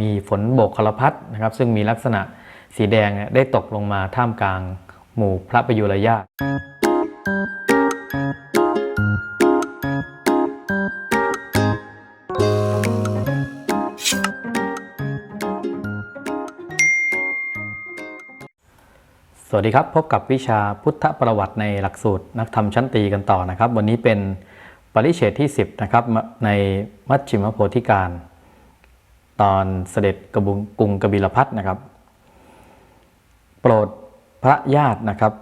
มีฝนโบกคลพัดนะครับ ซึ่งมีลักษณะสีแดงได้ตกลงมาท่ามกลางหมู่พระประยุรญาตสวัสดีครับ พบกับวิชาพุทธประวัติในหลักสูตรนักธรรมชั้นตีกันต่อนะครับ วันนี้เป็นปริเฉดที่ 10 นะครับในมัชฌิมโพธิการ ตอนเสด็จกระบุงกรุงกบิลพัทนะครับ โปรดพระญาตินะครับ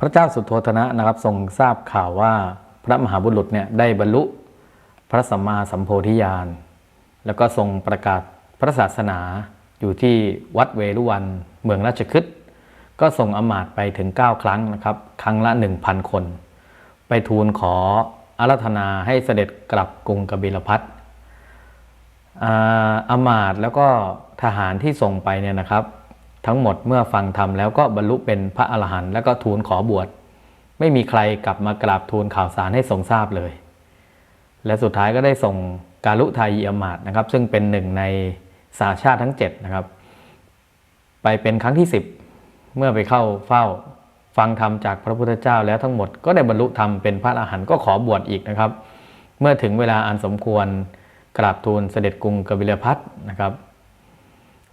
พระเจ้าสุโธทนะนะครับทรงทราบข่าวว่าพระมหาบุรุษเนี่ยได้บรรลุพระสัมมาสัมโพธิญาณ แล้วก็ทรงประกาศพระศาสนาอยู่ที่วัดเวรุวันเมืองราชคฤห์ก็ส่งอมาตย์ไปถึง 9 ครั้งนะครับ ครั้งละ 1,000 คน ไปทูลขออารัธนาให้เสด็จกลับกรุงกบิลพัท อามาตย์แล้วก็ทหารที่ส่งไปเนี่ยนะครับ ทั้งหมดเมื่อฟังธรรมแล้วก็บรรลุเป็นพระอรหันต์แล้วก็ทูลขอบวชไม่มีใครกลับมากราบทูลข่าวสารให้ทรงทราบเลย และสุดท้ายก็ได้ส่งการลุทายีอมาตย์นะครับ ซึ่งเป็นหนึ่งในสาชาติทั้ง7นะครับไปเป็นครั้งที่ 10 เมื่อไปเข้าเฝ้าฟังธรรมจากพระพุทธเจ้าแล้วทั้งหมดก็ได้บรรลุธรรมเป็นพระอรหันต์ก็ขอบวชอีกนะครับ เมื่อถึงเวลาอันสมควร กราบทูลเสด็จกรุงกบิลพัทนะครับ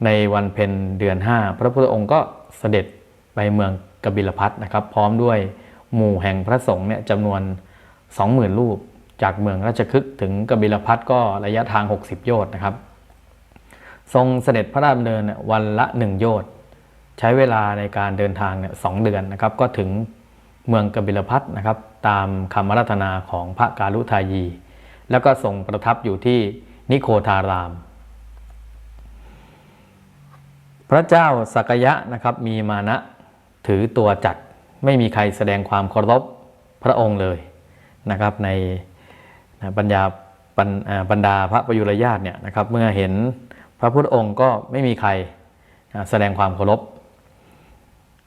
ในวันเพ็ญเดือน 5 พระพุทธองค์ก็เสด็จไปเมืองกบิลพัทนะครับ พร้อมด้วยหมู่แห่งพระสงฆ์เนี่ยจำนวน 20,000 รูป จากเมืองราชคฤห์ถึงกบิลพัทก็ระยะทาง 60 โยชน์นะครับ ทรงเสด็จพระราชดำเนินวันละ 1 โยชน์ใช้เวลาในการเดินทางเนี่ยสเดือนนะครับ ก็ถึงเมืองกบิลพัทนะครับ ตามคำรัธนาของพระการุทายี แล้วก็ทรงประทับอยู่ที่นิโคทาราม พระเจ้าสักยะนะครับมีมานะถือตัวจัด ไม่มีใครแสดงความเคารพพระองค์เลยนะครับในบรรดาบรรอ่าบรรดาพระประยุรญาติเนี่ยนะครับเมื่อเห็นพระพุทธองค์ก็ไม่มีใครแสดงความเคารพ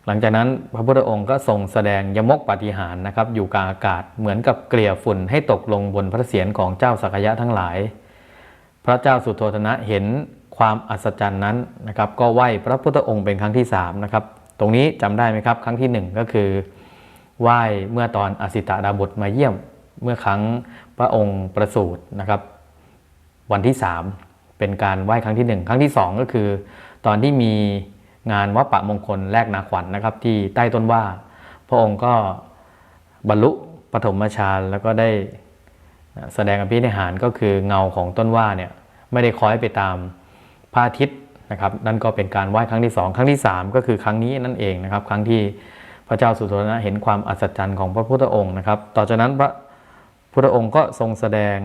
หลังจากนั้นพระพุทธองค์ก็ทรงแสดงยมกปฏิหารนะครับอยู่กลางอากาศเหมือนกับเกลี่ยฝุ่นให้ตกลงบนพระเศียรของเจ้าสักยะทั้งหลาย พระเจ้าสุโธทนะเห็นความอัศจรรย์นั้นนะครับ ก็ไหว้พระพุทธองค์เป็นครั้งที่3นะครับตรงนี้จำได้ไหมครับครั้งที่ 1 ก็คือไหว้เมื่อตอนอสิตาดาบทมาเยี่ยมเมื่อครั้งพระองค์ประสูตินะครับ วันที่ 3 เป็นการไหว้ครั้งที่ 1 ครั้งที่ 2 ก็คือ ตอนที่มี งานวัดปะมงคลแลกนาขวัญนนะครับ ที่ใต้ต้นว่า พระองค์ก็บรรลุปฐมฌานแล้วก็ได้แสดงอภินิหารก็คือเงาของต้นว่าเนี่ยไม่ได้คล้อยไปตามพระอาทิตย์นะครับนั่นก็เป็นการไหว้ครั้งที่ 2 ครั้งที่ 3 ก็คือครั้งนี้นั่นเองนะครับ ครั้งที่พระเจ้าสุโธนะเห็นความอัศจรรย์ของพระพุทธองค์นะครับ ต่อจากนั้นพระพุทธองค์ก็ทรงแสดง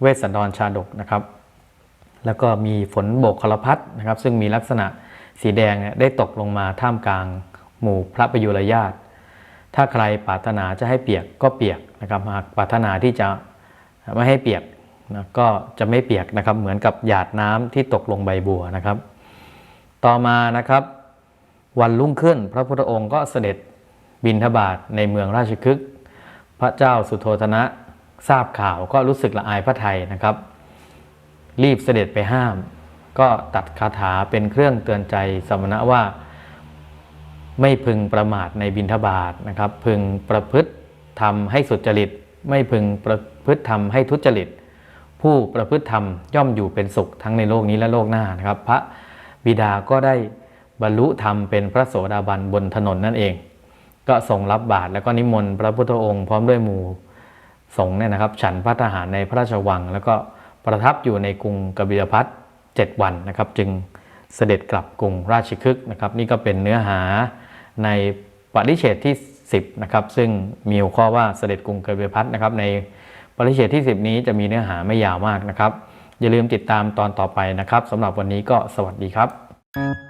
เวสสันดรชาดกนะครับ แล้วก็มีฝนโบกคลพัดนะครับ ซึ่งมีลักษณะ สีแดงเนี่ยได้ตกลงมาท่ามกลาง หมู่พระประยุรญาติ ถ้าใครปรารถนาจะให้เปียกก็เปียกนะครับหากปรารถนาที่จะไม่ให้เปียกนะก็จะไม่เปียกนะครับ เหมือนกับหยาดน้ำที่ตกลงใบบัวนะครับ ต่อมานะครับวันรุ่งขึ้นพระพุทธองค์ก็เสด็จบินทบาทในเมืองราชคฤห์พระเจ้าสุโธทนะทราบข่าวก็รู้สึกละอายพระไทยนะครับ รีบเสด็จไปห้าม ก็ตัดคาถาเป็นเครื่องเตือนใจสมณะว่า ไม่พึงประมาทในบินทบาทนะครับ พึงประพฤติทำให้สุจริต ไม่พึงประพฤติทำให้ทุจริต ผู้ประพฤติธรรมย่อมอยู่เป็นสุขทั้งในโลกนี้และโลกหน้านะครับ พระบิดาก็ได้บรรลุธรรมเป็นพระโสดาบันบนถนนนั่นเอง ก็ทรงรับบาตรแล้วก็นิมนต์พระพุทธองค์พร้อมด้วยหมู่สงฆ์เนี่ยนะครับ ฉันพระทหารในพระราชวัง แล้วก็ประทับอยู่ในกรุงกบิลพัท เจ็ดวันนะครับ จึงเสด็จกลับกรุงราชคฤห์นะครับ นี่ก็เป็นเนื้อหาในปริเชตที่ 10นะครับซึ่งมีหัวข้อว่าเสด็จกรุงกบิลพัทนะครับ ในปริเชตที่ 10 นี้จะมีเนื้อหาไม่ยาวมากนะครับ อย่าลืมติดตามตอนต่อไปนะครับสำหรับวันนี้ก็สวัสดีครับ